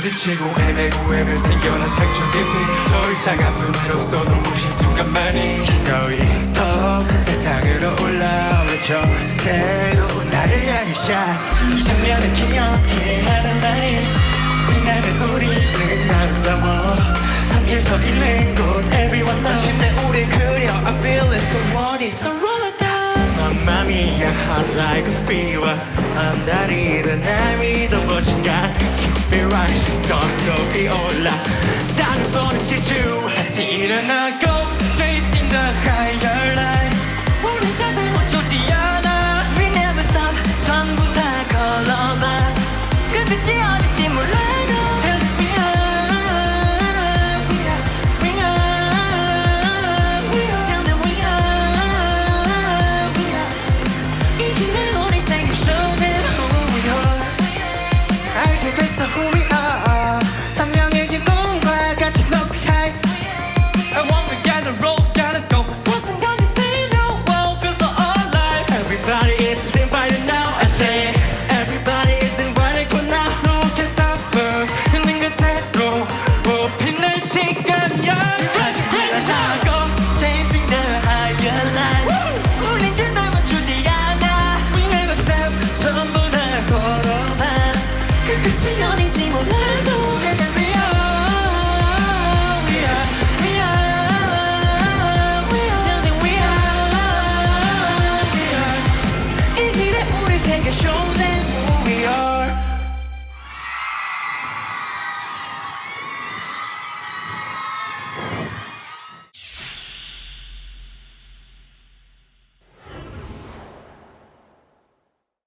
부딪히고 헤매고 헤매 생겨난 상처 깊이 더 이상 아픈 말 없어도 오신 순간만이 기꺼이 더큰 세상으로 올라오죠. 새로운 나를 향해 샷이 장면을 기억해 하는 날이 빛나는 우리는 아름다워 함께 서 있는 곳 everyone 다시 내 우리 그려 I feel it. So what is so wrong Mamma mia, I like a fever. I'm not even happy, gonna go everybody is show